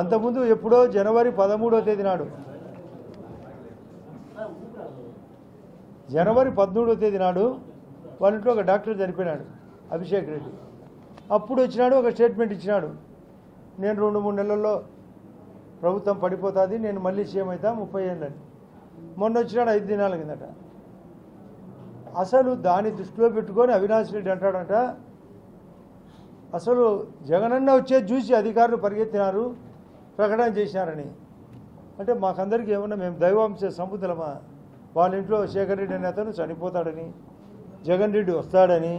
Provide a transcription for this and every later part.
అంతకుముందు ఎప్పుడో జనవరి పదమూడో తేదీ నాడు. జనవరి పదమూడో తేదీ నాడు వాళ్ళ ఇంట్లో ఒక డాక్టర్ చనిపోయినాడు అభిషేక్ రెడ్డి. అప్పుడు వచ్చినాడు ఒక స్టేట్మెంట్ ఇచ్చినాడు. నేను రెండు మూడు నెలల్లో ప్రభుత్వం పడిపోతుంది నేను మళ్ళీ సీఎం అవుతా ముప్పై ఏళ్ళని. మొన్న వచ్చినాడు ఐదు దినాల కిందట. అసలు దాన్ని దృష్టిలో పెట్టుకొని అవినాష్ రెడ్డి అంటాడంట అసలు జగనన్న వచ్చే చూసి అధికారులు పరిగెత్తినారు ప్రకటన చేశారని. అంటే మాకందరికీ ఏమన్నా మేము దైవాంశ సముద్రమా వాళ్ళ ఇంట్లో శేఖర్ రెడ్డి అనే అతను చనిపోతాడని జగన్ రెడ్డి వస్తాడని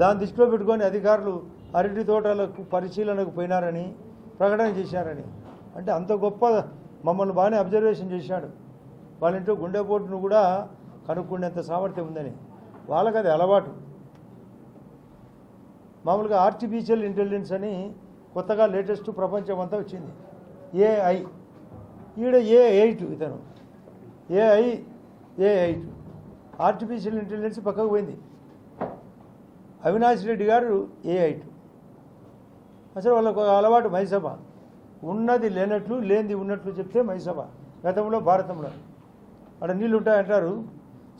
దాన్ని దృష్టిలో పెట్టుకొని అధికారులు అరటి తోటలకు పరిశీలనకు పోయినారని ప్రకటన చేశారని. అంటే అంత గొప్ప మమ్మల్ని బాగానే అబ్జర్వేషన్ చేశాడు. వాళ్ళ ఇంట్లో గుండెపోటును కూడా కనుక్కునేంత సామర్థ్యం ఉందని. వాళ్ళకి అది అలవాటు. మామూలుగా ఆర్టిఫిషియల్ ఇంటెలిజెన్స్ అని కొత్తగా లేటెస్ట్ ప్రపంచం అంతా వచ్చింది ఏఐ ఈడ ఏ ఎయిట్ ఇతను. AI A eight artificial intelligence పక్కకు పోయింది. అవినాష్ రెడ్డి గారు ఏ ఎయిట్ అసలు వాళ్ళకు అలవాటు మైసభ. ఉన్నది లేనట్లు లేనిది ఉన్నట్లు చెప్తే మైసభ. గతంలో భారతంలో. అక్కడ నీళ్ళు ఉంటాయంటారు.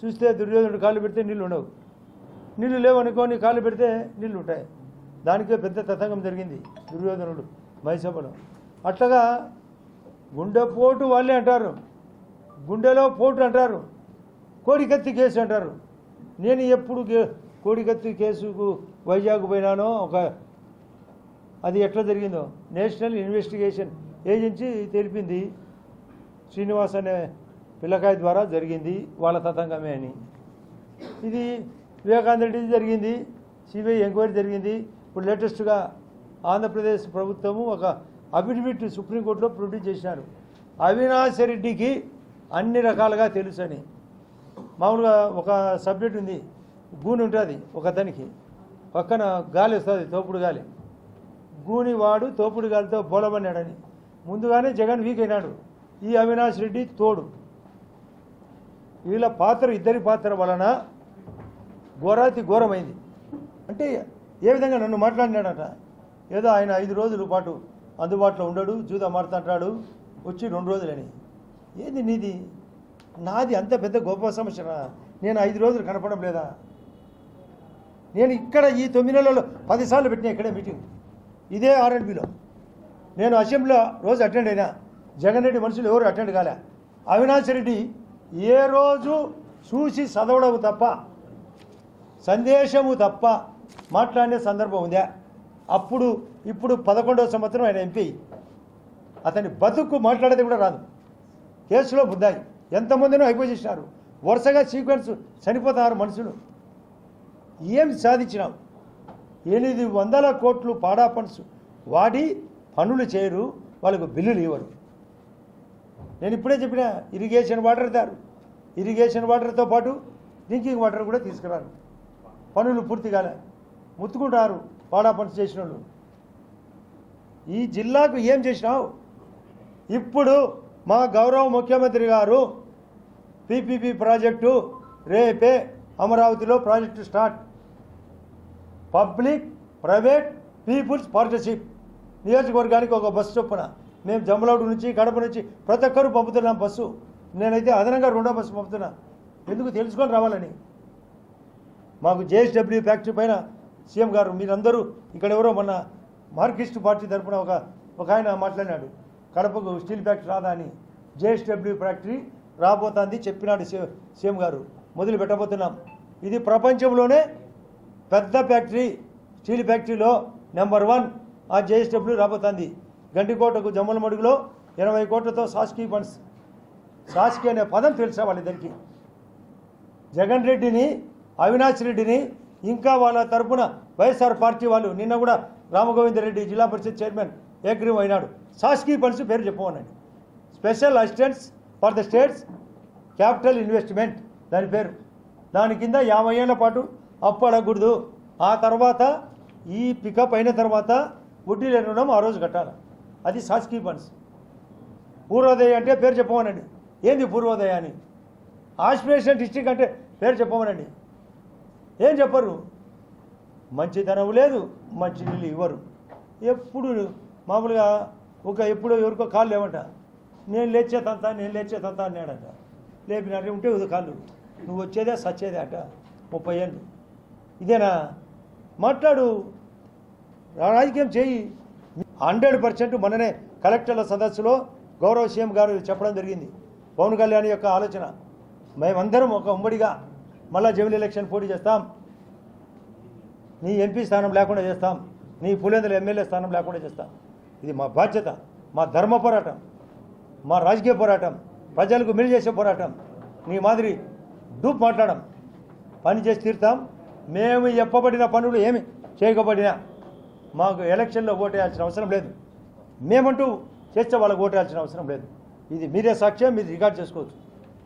చూస్తే దుర్యోధనుడు కాళ్ళు పెడితే నీళ్ళు ఉండవు. నీళ్ళు లేవనుకోని కాళ్ళు పెడితే నీళ్ళు ఉంటాయి. దానికే పెద్ద తతంగం జరిగింది. దుర్యోధనుడు మైసభలో అట్లాగా గుండెపోటు వాళ్ళే అంటారు. గుండెలో పోటు అంటారు. కోడికత్తి కేసు అంటారు. నేను ఎప్పుడు కోడికత్తి కేసుకు వైజాగ్ పోయినానో ఒక అది ఎట్లా జరిగిందో. నేషనల్ ఇన్వెస్టిగేషన్ ఏజెన్సీ తెలిపింది. శ్రీనివాస్ అనే పిల్లకాయ ద్వారా జరిగింది వాళ్ళ తతంగమే అని. ఇది వివేకానంద రెడ్డి జరిగింది. సిబిఐ ఎంక్వైరీ జరిగింది. ఇప్పుడు లేటెస్ట్గా ఆంధ్రప్రదేశ్ ప్రభుత్వము ఒక అఫిడవిట్ సుప్రీంకోర్టులో ప్రొడ్యూస్ చేసినారు అవినాష్ రెడ్డికి అన్ని రకాలుగా తెలుసని. మామూలుగా ఒక సబ్జెక్ట్ ఉంది గూని ఉంటుంది ఒక అతనికి. పక్కన గాలి వస్తుంది తోపుడు గాలి. గూని వాడు తోపుడు గాలితో బోలమన్నాడని ముందుగానే జగన్ వీక్ అయినాడు. ఈ అవినాష్ రెడ్డి తోడు. వీళ్ళ పాత్ర ఇద్దరి పాత్ర వలన ఘోరాతి ఘోరమైంది. అంటే ఏ విధంగా నన్ను మాట్లాడినాడట? ఏదో ఆయన ఐదు రోజుల పాటు అందుబాటులో ఉండడు జూదా మాడుతుంటాడు వచ్చి రెండు రోజులని. ఏది నీది? నాది అంత పెద్ద గొప్ప సమస్యనా నేను ఐదు రోజులు కనపడం లేదా? నేను ఇక్కడ ఈ తొమ్మిది నెలల్లో పదిసార్లు పెట్టిన ఇక్కడే మీటింగ్. ఇదే ఆర్ఎన్బిలో నేను అసెంబ్లీలో రోజు అటెండ్ అయినా జగన్ రెడ్డి మనుషులు ఎవరు అటెండ్ కాలే. అవినాష్ రెడ్డి ఏ రోజు చూసి చదవడము తప్ప సందేశము తప్ప మాట్లాడే సందర్భం ఉందా? అప్పుడు ఇప్పుడు పదకొండవ సంవత్సరం ఆయన ఎంపీ. అతని బతుకు మాట్లాడేది కూడా రాదు. కేసులో బుద్ధాయి. ఎంతమందినో అయిపోయి చేసినారు వరుసగా సీక్వెన్స్ చనిపోతున్నారు మనుషులు. ఏం సాధించినాం? ఎనిమిది వందల కోట్లు పాడా ఫండ్స్. వాడి పనులు చేయరు వాళ్ళకు బిల్లులు ఇవ్వరు. నేను ఇప్పుడే చెప్పిన ఇరిగేషన్ వాటర్ దారు ఇరిగేషన్ వాటర్తో పాటు డ్రింకింగ్ వాటర్ కూడా తీసుకురారు. పనులు పూర్తి కాలే. ముత్తుకుంటారు పాడా పనులు చేసిన వాళ్ళు ఈ జిల్లాకు ఏం చేసినావు? ఇప్పుడు మా గౌరవ ముఖ్యమంత్రి గారు పీపీపీ ప్రాజెక్టు రేపే అమరావతిలో project start. Public private people's partnership నియోజకవర్గానికి ఒక బస్సు చొప్పున. మేము జమ్మలౌడు నుంచి కడప నుంచి ప్రతి ఒక్కరు పంపుతున్నాం బస్సు. నేనైతే అదనంగా రెండో బస్సు పంపుతున్నా. ఎందుకు తెలుసుకొని రావాలని? మాకు జేఎస్డబ్ల్యూ ఫ్యాక్టరీ పైన సీఎం గారు మీరందరూ ఇక్కడ ఎవరో మొన్న మార్కిస్ట్ పార్టీ తరఫున ఒక ఒక ఆయన మాట్లాడినాడు. కడపకు స్టీల్ ఫ్యాక్టరీ రాదా అని. జేఎస్డబ్ల్యూ ఫ్యాక్టరీ రాబోతుంది చెప్పినాడు సీఎం గారు. మొదలు పెట్టబోతున్నాం. ఇది ప్రపంచంలోనే పెద్ద ఫ్యాక్టరీ. స్టీల్ ఫ్యాక్టరీలో నెంబర్ వన్ ఆ జేఎస్డబ్ల్యూ రాబోతుంది. గండికోటకు జమ్మలమడుగులో ఇరవై కోట్లతో సాస్కీ ఫండ్స్. సాస్కీ అనే పదం తెలుసా వాళ్ళిద్దరికి? జగన్ రెడ్డిని అవినాష్ రెడ్డిని ఇంకా వాళ్ళ తరపున వైఎస్ఆర్ పార్టీ వాళ్ళు నిన్న కూడా రామగోవిందరెడ్డి జిల్లా పరిషత్ చైర్మన్ ఏగ్రీవ్ అయినాడు. సాస్కీ ఫండ్స్ పేరు చెప్పమనండి special assistants for the states capital investment దాని పేరు. దాని కింద యాభై ఏళ్ళ పాటు అప్పు అడగకూడదు ఆ తర్వాత ఈ పికప్ అయిన తర్వాత వడ్డీ లేని రుణం ఆ రోజు కట్టాలి. అది సాస్కీ ఫండ్స్ పూర్వోదయ అంటే పేరు చెప్పమనండి ఏంది పూర్వోదయ అని? ఆస్పిరేషన్ డిస్టిక్ అంటే పేరు చెప్పమనండి ఏం చెప్పరు? మంచితనం లేదు మంచి నీళ్ళు ఇవ్వరు. ఎప్పుడు మామూలుగా ఒక ఎప్పుడో ఎవరికో కాళ్ళు లేవంట. నేను లేచేతంతా నేను లేచేతంతా అన్నాడట. లేపినట్టు ఉంటే ఇది కాళ్ళు. నువ్వు వచ్చేదే సచ్చేదే అట. ముప్పై ఏళ్ళు. ఇదేనా? మాట్లాడు. రాజకీయం చేయి. హండ్రెడ్ పర్సెంట్ మొన్ననే కలెక్టర్ల సదస్సులో గౌరవ సీఎం గారు చెప్పడం జరిగింది. పవన్ కళ్యాణ్ యొక్క ఆలోచన. మేమందరం ఒక ఉమ్మడిగా మళ్ళా జమిలీ ఎలక్షన్ పోటీ చేస్తాం. నీ ఎంపీ స్థానం లేకుండా చేస్తాం. నీ పులేందుల ఎమ్మెల్యే స్థానం లేకుండా చేస్తాం. ఇది మా బాధ్యత మా ధర్మ పోరాటం మా రాజకీయ పోరాటం ప్రజలకు మేలు చేసే పోరాటం. నీ మాదిరి డూప్ మాట్లాడడం పని చేసి తీరుతాం. మేము చెప్పబడిన పనులు ఏమి చేయకపోయినా మాకు ఎలక్షన్లో ఓటేయాల్సిన అవసరం లేదు. మేమంటూ చేస్తే వాళ్ళకి ఓటేయాల్సిన అవసరం లేదు. ఇది మీరే సాక్ష్యం మీరు రికార్డ్ చేసుకోవచ్చు.